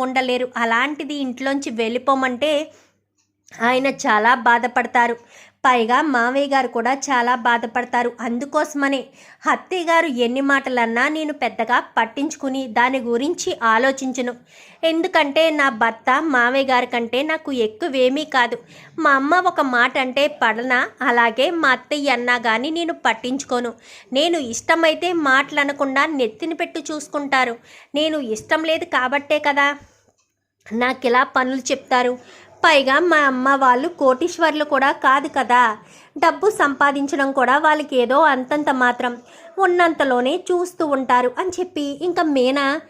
ఉండలేరు. అలాంటిది ఇంట్లోంచి వెళ్ళిపోమంటే ఆయన చాలా బాధపడతారు. పైగా మావయ్య గారు కూడా చాలా బాధపడతారు. అందుకోసమనే అత్తయ్య గారు ఎన్ని మాటలన్నా నేను పెద్దగా పట్టించుకుని దాని గురించి ఆలోచించను. ఎందుకంటే నా భర్త మావయ్య గారి కంటే నాకు ఎక్కువేమీ కాదు. మా అమ్మ ఒక మాట అంటే పడనా? అలాగే మా అత్తయ్య అన్నా కానీ నేను పట్టించుకోను. నేను ఇష్టమైతే మాటలు అనకుండా నెత్తిన పెట్టి చూసుకుంటారు. నేను ఇష్టం లేదు కాబట్టే కదా. నాకు ఇలా పనులు చెప్తారు? పైగా మా అమ్మ వాళ్ళు కోటీశ్వర్లు కూడా కాదు కదా. డబ్బు సంపాదించడం కూడా వాళ్ళకి ఏదో అంతంత మాత్రం. ఉన్నంతలోనే చూస్తూ ఉంటారు అని చెప్పి ఇంకా మీనా?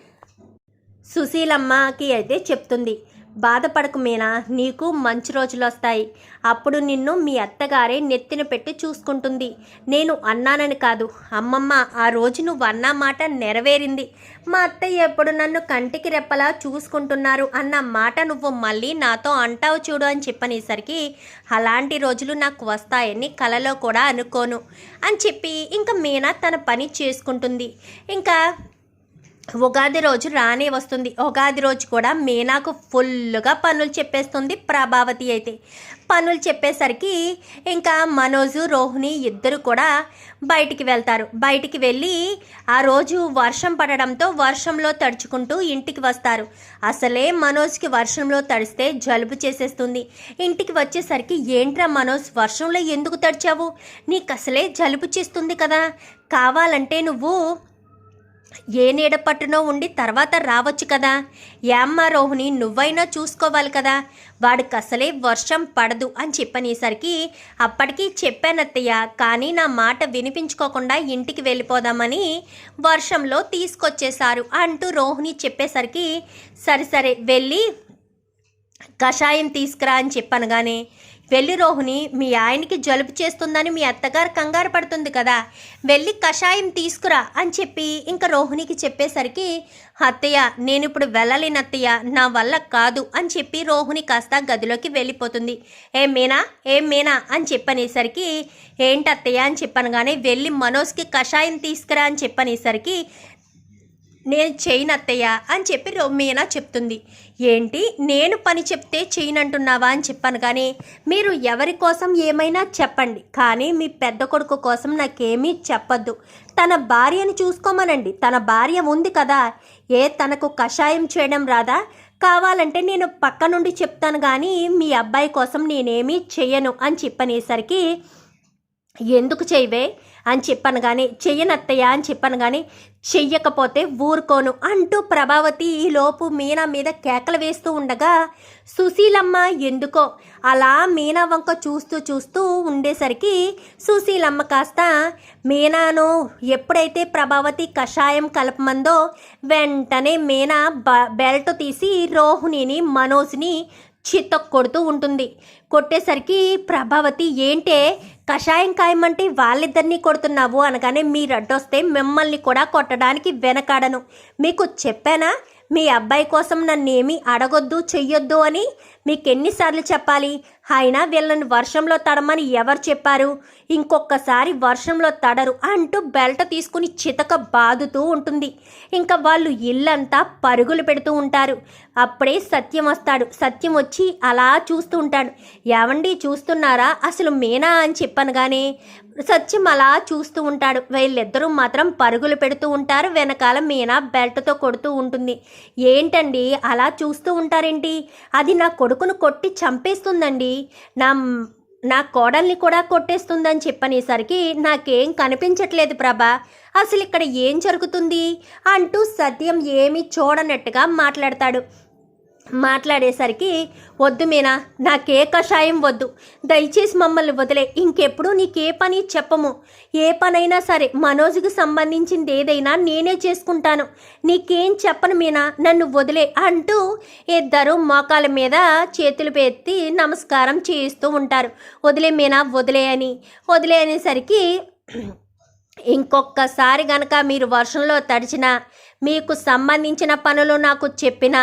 సుశీలమ్మకి అయితే చెప్తుంది. బాధపడకు మీనా నీకు మంచి రోజులు వస్తాయి అప్పుడు నిన్ను మీ అత్తగారే నెత్తిన పెట్టి చూసుకుంటుంది. నేను అన్నానని కాదు. అమ్మమ్మ ఆ రోజు నువ్వు అన్న మాట నెరవేరింది. మా అత్తయ్య ఎప్పుడు నన్ను కంటికి రెప్పలా చూసుకుంటున్నారు అన్న మాట నువ్వు మళ్ళీ నాతో అంటావు చూడు అని చెప్పనేసరికి అలాంటి రోజులు నాకు వస్తాయని కలలో కూడా అనుకోను. అని చెప్పి ఇంకా మీనా తన పని చేసుకుంటుంది. ఇంకా ఉగాది రోజు రానే వస్తుంది. ఉగాది రోజు కూడా మీనాకు ఫుల్గా పనులు చెప్పేస్తుంది ప్రభావతి అయితే. పనులు చెప్పేసరికి ఇంకా మనోజు రోహిణి ఇద్దరు కూడా బయటికి వెళ్తారు. బయటికి వెళ్ళి ఆ రోజు వర్షం పడడంతో వర్షంలో తడుచుకుంటూ ఇంటికి వస్తారు. అసలే మనోజ్కి వర్షంలో తడిస్తే జలుబు చేసేస్తుంది. ఇంటికి వచ్చేసరికి ఏంట్రా మనోజ్ వర్షంలో ఎందుకు తడిచావు? నీకు అసలే జలుబు చేస్తుంది కదా. కావాలంటే నువ్వు ఏ నీడ పట్టునో ఉండి తర్వాత రావచ్చు కదా. యామ్మ రోహిణి నువ్వైనా చూసుకోవాలి కదా. వాడికి అసలే వర్షం పడదు అని చెప్పనేసరికి అప్పటికి చెప్పానత్తయ్య కానీ నా మాట వినిపించుకోకుండా ఇంటికి వెళ్ళిపోదామని వర్షంలో తీసుకొచ్చేశారు అంటూ రోహిణి చెప్పేసరికి సరే సరే వెళ్ళి కషాయం తీసుకురా అని చెప్పనగానే వెళ్ళి రోహిణి మీ ఆయనకి జలుబు చేస్తుందని మీ అత్తగారు కంగారు పడుతుంది కదా వెళ్ళి కషాయం తీసుకురా అని చెప్పి ఇంకా రోహిణికి చెప్పేసరికి అత్తయ్య నేను ఇప్పుడు వెళ్ళలేను అత్తయ్య నా వల్ల కాదు అని చెప్పి రోహిణి కాస్త గదిలోకి వెళ్ళిపోతుంది. ఏ మీనా ఏ మీనా అని చెప్పనేసరికి ఏంటి అత్తయ్య అని చెప్పనగానే వెళ్ళి మనోజ్కి కషాయం తీసుకురా అని చెప్పనేసరికి నేను చేయను అత్తయ్య అని చెప్పి రో- మీనా చెప్తుంది. ఏంటి? నేను పని చెప్తే చేయనంటున్నావా అని చెప్పాను కానీ మీరు ఎవరి కోసం ఏమైనా చెప్పండి. కానీ మీ పెద్ద కొడుకు కోసం నాకేమీ చెప్పొద్దు. తన భార్యను చూసుకోమనండి. తన భార్య ఉంది కదా. ఏ తనకు కషాయం చేయడం రాదా? కావాలంటే నేను పక్క నుండి చెప్తాను కానీ మీ అబ్బాయి కోసం నేనేమీ చెయ్యను అని చెప్పనేసరికి ఎందుకు చేయవే? అని చెప్పాను కానీ చెయ్యనత్తయ్య అని చెప్పాను కానీ చెయ్యకపోతే ఊరుకోను అంటూ ప్రభావతి ఈలోపు లోపు మీనా మీద కేకలు వేస్తూ ఉండగా సుశీలమ్మ ఎందుకో అలా మీనా వంక చూస్తూ చూస్తూ ఉండేసరికి సుశీలమ్మ కాస్త మీనాను ఎప్పుడైతే ప్రభావతి కషాయం కలపమందో వెంటనే మీనా బ బెల్ట్ తీసి రోహిణిని మనోజ్ని చిత్త కొడుతూ ఉంటుంది. కొట్టేసరికి ప్రభావతి ఏంటే కషాయం కాయమంటే వాళ్ళిద్దరినీ కొడుతున్నావు అనగానే మీరు అడ్డొస్తే మిమ్మల్ని కూడా కొట్టడానికి వెనకాడను. మీకు చెప్పానా? మీ అబ్బాయి కోసం నన్ను ఏమీ అడగొద్దు చెయ్యొద్దు అని మీకు ఎన్నిసార్లు చెప్పాలి? అయినా వీళ్ళని వర్షంలో తడమని ఎవరు చెప్పారు? ఇంకొకసారి వర్షంలో తడరు అంటూ బెల్ట్ తీసుకుని చితక బాదుతూ ఉంటుంది. ఇంకా వాళ్ళు ఇల్లంతా పరుగులు పెడుతూ ఉంటారు. అప్పుడే సత్యం వస్తాడు. సత్యం వచ్చి అలా చూస్తూ ఉంటాడు. ఏమండి చూస్తున్నారా? అసలు మీనా అని చెప్పాను కానీ సత్యం అలా చూస్తూ ఉంటాడు. వీళ్ళిద్దరూ మాత్రం పరుగులు పెడుతూ ఉంటారు. వెనకాల మీనా బెల్ట్తో కొడుతూ ఉంటుంది. ఏంటండి? అలా చూస్తూ ఉంటారేంటి? అది నా కొడుకును కొట్టి చంపేస్తుందండి. నా నా కోడల్ని కూడా కొట్టేస్తుందని చెప్పనేసరికి నాకేం కనిపించట్లేదు ప్రభా. అసలు ఇక్కడ ఏం జరుగుతుంది? అంటూ సత్యం ఏమీ చూడనట్టుగా మాట్లాడతాడు. మాట్లాడేసరికి వద్దు మీనా నాకే కషాయం వద్దు. దయచేసి మమ్మల్ని వదిలే. ఇంకెప్పుడు నీకే పని చెప్పము. ఏ పనైనా సరే మనోజ్కి సంబంధించింది ఏదైనా నేనే చేసుకుంటాను. నీకేం చెప్పను మీనా నన్ను వదిలే అంటూ ఇద్దరు మోకాల మీద చేతులు పెట్టి నమస్కారం చేయిస్తూ ఉంటారు. వదిలే మీనా వదిలే అని. వదిలే అనేసరికి ఇంకొకసారి గనక మీరు వర్షంలో తడిచినా మీకు సంబంధించిన పనులు నాకు చెప్పినా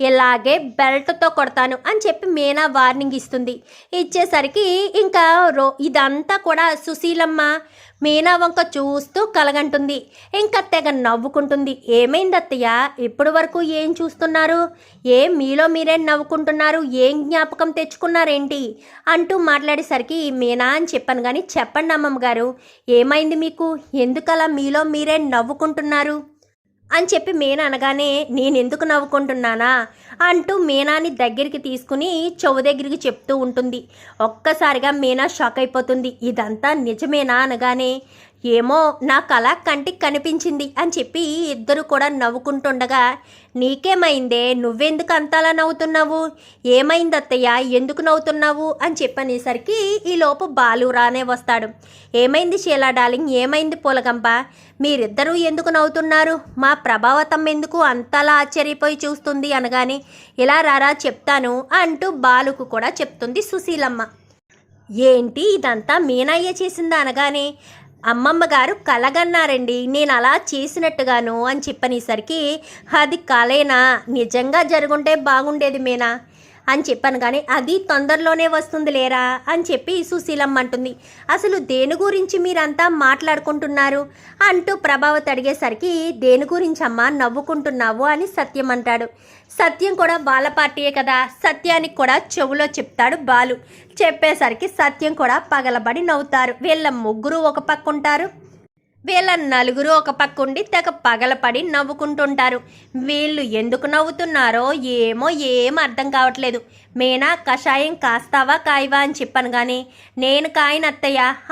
ఇలాగే బెల్ట్తో కొడతాను అని చెప్పి మీనా వార్నింగ్ ఇస్తుంది. ఇచ్చేసరికి ఇంకా రో ఇదంతా కూడా సుశీలమ్మ మీనా వంక చూస్తూ కలగంటుంది. ఇంకా తెగ నవ్వుకుంటుంది. ఏమైంది అత్తయ్య ఇప్పటి వరకు ఏం చూస్తున్నారు? ఏ మీలో మీరే నవ్వుకుంటున్నారు? ఏం జ్ఞాపకం తెచ్చుకున్నారేంటి? అంటూ మాట్లాడేసరికి మీనా అని చెప్పాను కానీ చెప్పండి అమ్మమ్మ గారు ఏమైంది మీకు? ఎందుకలా మీలో మీరే నవ్వుకుంటున్నారు? అని చెప్పి మీనా అనగానే నేనెందుకు నవ్వుకుంటున్నానా? అంటూ మీనాని దగ్గరికి తీసుకుని చెవు దగ్గరికి చెప్తూ ఉంటుంది. ఒక్కసారిగా మీనా షాక్ అయిపోతుంది. ఇదంతా నిజమేనా? అనగానే ఏమో నా కళ కంటికి కనిపించింది అని చెప్పి ఇద్దరు కూడా నవ్వుకుంటుండగా నీకేమైందే? నువ్వెందుకు అంతలా నవ్వుతున్నావు? ఏమైంది అత్తయ్య ఎందుకు నవ్వుతున్నావు? అని చెప్పనేసరికి ఈలోపు బాలు రానే వస్తాడు. ఏమైంది షీలా డార్లింగ్? ఏమైంది పూలగంప? మీరిద్దరూ ఎందుకు నవ్వుతున్నారు? మా ప్రభావతం ఎందుకు అంతలా ఆశ్చర్యపోయి చూస్తుంది అనగానే ఇలా రారా చెప్తాను అంటూ బాలుకు కూడా చెప్తుంది సుశీలమ్మ. ఏంటి? ఇదంతా మీనయ్య చేసిందా? అనగానే అమ్మమ్మ గారు కలగన్నారండి నేను అలా చేసినట్టుగాను అని చెప్పనేసరికి అది కలేనా? నిజంగా జరుగుంటే బాగుండేది మీనా? అని చెప్పాను కానీ అది తొందరలోనే వస్తుంది లేరా అని చెప్పి సుశీలమ్మ అంటుంది. అసలు దేని గురించి మీరంతా మాట్లాడుకుంటున్నారు? అంటూ ప్రభావత్ అడిగేసరికి దేని గురించి అమ్మా నవ్వుకుంటున్నావు అని సత్యం అంటాడు. సత్యం కూడా వాళ్ళ పార్టీయే కదా సత్యానికి కూడా చెవులో చెప్తాడు బాలు. చెప్పేసరికి సత్యం కూడా పగలబడి నవ్వుతారు. వీళ్ళ ముగ్గురు ఒక పక్క ఉంటారు వీళ్ళ నలుగురు ఒక పక్క ఉండి తెగ పగలపడి నవ్వుకుంటుంటారు. వీళ్ళు ఎందుకు నవ్వుతున్నారో ఏమో ఏం అర్థం కావట్లేదు. మీనా కషాయం కాస్తావా కాయవా అని చెప్పాను కానీ నేను కాయన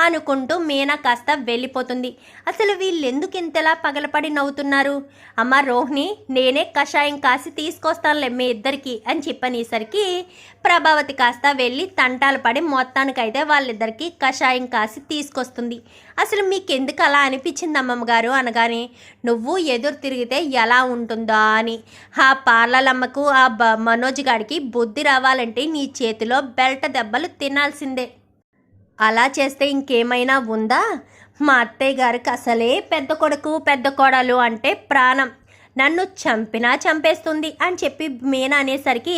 అనుకుంటూ మీనా కాస్త వెళ్ళిపోతుంది. అసలు వీళ్ళు ఎందుకు ఇంతలా పగలపడి నవ్వుతున్నారు? అమ్మ రోహిణి నేనే కషాయం కాసి తీసుకొస్తానులే మీ ఇద్దరికి అని చెప్పనేసరికి ప్రభావతి కాస్త వెళ్ళి తంటాలు పడి మొత్తానికైతే వాళ్ళిద్దరికీ కషాయం కాసి తీసుకొస్తుంది. అసలు మీకు ఎందుకు అలా అనిపించింది అమ్మమ్మ గారు అనగానే నువ్వు ఎదురు తిరిగితే ఎలా ఉంటుందా? అని. ఆ పార్లలమ్మకు ఆ బ మనోజ్ గారికి బుద్ధి రావాలంటే నీ చేతిలో బెల్ట దెబ్బలు తినాల్సిందే. అలా చేస్తే ఇంకేమైనా ఉందా? మా అత్తయ్య గారికి అసలే పెద్ద కొడుకు పెద్ద కోడలు అంటే ప్రాణం. నన్ను చంపినా చంపేస్తుంది అని చెప్పి మీనా అనేసరికి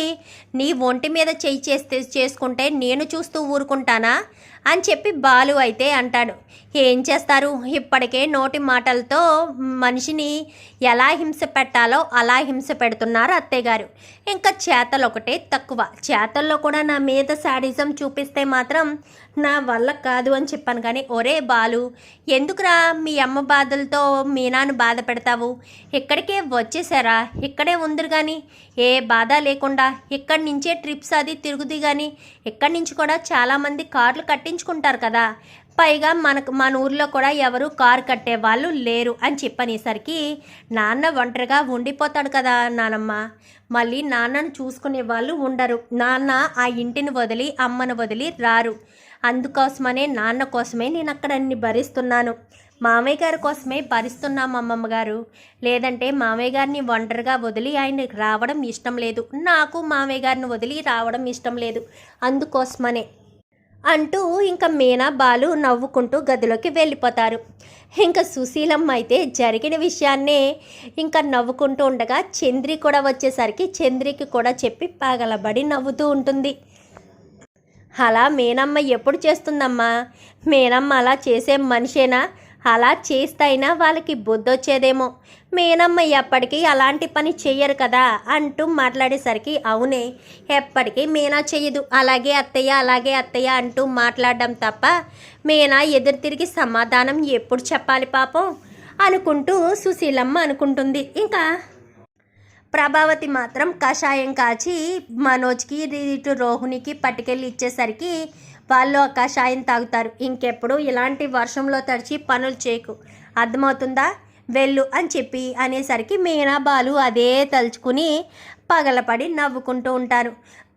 నీ ఒంటి మీద చేయి చేస్తే చేసుకుంటే నేను చూస్తూ ఊరుకుంటానా? అని చెప్పి బాలు అయితే అంటాడు. ఏం చేస్తారు? ఇప్పటికే నోటి మాటలతో మనిషిని ఎలా హింస పెట్టాలో అలా హింస పెడుతున్నారు అత్తయ్య గారు ఇంకా చేతలు ఒకటే తక్కువ. చేతల్లో కూడా నా మీద శాడిజం చూపిస్తే మాత్రం నా వల్ల కాదు అని చెప్పాను కానీ ఒరే బాలు ఎందుకురా మీ అమ్మ బాధలతో మీనాను బాధ పెడతావు? ఇక్కడికే వచ్చేసారా? ఇక్కడే ఉందిరు కానీ ఏ బాధ లేకుండా ఇక్కడి నుంచే ట్రిప్స్ అది తిరుగుది కానీ ఇక్కడి నుంచి కూడా చాలామంది కార్లు కట్టించుకుంటారు కదా. పైగా మనకు మన ఊర్లో కూడా ఎవరు కారు కట్టే వాళ్ళు లేరు అని చెప్పనేసరికి నాన్న ఒంటరిగా ఉండిపోతాడు కదా నానమ్మ. మళ్ళీ నాన్నను చూసుకునే వాళ్ళు ఉండరు. నాన్న ఆ ఇంటిని వదిలి అమ్మను వదిలి రారు. అందుకోసమనే నాన్న కోసమే నేను అక్కడ అన్ని భరిస్తున్నాను. మామయ్య గారి కోసమే భరిస్తున్నాం అమ్మమ్మ గారు. లేదంటే మామయ్య గారిని ఒంటరిగా వదిలి ఆయన రావడం ఇష్టం లేదు. నాకు మామయ్య గారిని వదిలి రావడం ఇష్టం లేదు. అందుకోసమనే. అంటూ ఇంకా మీనా బాలు నవ్వుకుంటూ గదిలోకి వెళ్ళిపోతారు. ఇంకా సుశీలమ్మ అయితే జరిగిన విషయాన్నే ఇంకా నవ్వుకుంటూ ఉండగా చంద్రి కూడా వచ్చేసరికి చంద్రికి కూడా చెప్పి పగలబడి నవ్వుతూ ఉంటుంది. అలా మీనమ్మ ఎప్పుడు చేస్తుందమ్మా? మీనమ్మ అలా చేసే మనిషేనా? అలా చేస్తైనా వాళ్ళకి బుద్ధొచ్చేదేమో. మీనమ్మ ఎప్పటికీ అలాంటి పని చెయ్యరు కదా అంటూ మాట్లాడేసరికి అవునే ఎప్పటికీ మీనా చెయ్యదు. అలాగే అత్తయ్య అలాగే అత్తయ్య అంటూ మాట్లాడడం తప్ప మీనా ఎదురు తిరిగి సమాధానం ఎప్పుడు చెప్పాలి పాపం? అనుకుంటూ సుశీలమ్మ అనుకుంటుంది. ఇంకా ప్రభావతి మాత్రం కషాయం కాచి మనోజ్కి ఇటు రోహిణికి పట్టుకెళ్ళి ఇచ్చేసరికి వాళ్ళు ఆ కషాయం తాగుతారు. ఇంకెప్పుడు ఇలాంటి వర్షంలో తడిచి పనులు చేయకు. అర్థమవుతుందా? వెళ్ళు అని చెప్పి అనేసరికి మీనా బాలు అదే తలుచుకుని పగలపడి నవ్వుకుంటూ ఉంటారు.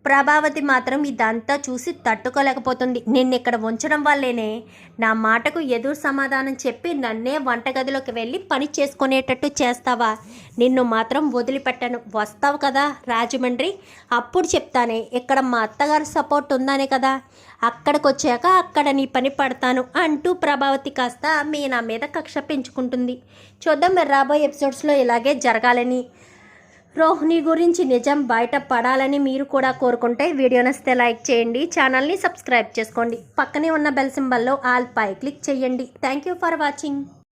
ప్రభావతి మాత్రం ఇదంతా చూసి తట్టుకోలేకపోతుంది. నిన్ను ఇక్కడ ఉంచడం వల్లేనే నా మాటకు ఎదురు సమాధానం చెప్పి నన్నే వంటగదిలోకి వెళ్ళి పని చేసుకునేటట్టు చేస్తావా? నిన్ను మాత్రం వదిలిపెట్టను. వస్తావు కదా రాజమండ్రి? అప్పుడు చెప్తానే ఇక్కడ మా అత్తగారి సపోర్ట్ ఉందనే కదా. అక్కడికి వచ్చాక అక్కడ నీ పని పడతాను అంటూ ప్రభావతి కాస్త మీ నా మీద కక్ష పెంచుకుంటుంది. చూద్దాం మరి రాబోయే ఎపిసోడ్స్లో ఇలాగే జరగాలని. రోహిణి గురించి నిజం బయట పడాలని మీరు కూడా కోరుకుంటే వీడియో నస్తే లైక్ చేయండి ఛానల్ని సబ్స్క్రైబ్ చేసుకోండి. పక్కనే ఉన్న బెల్ సింబల్లో ఆల్ పై క్లిక్ చేయండి. Thank you for watching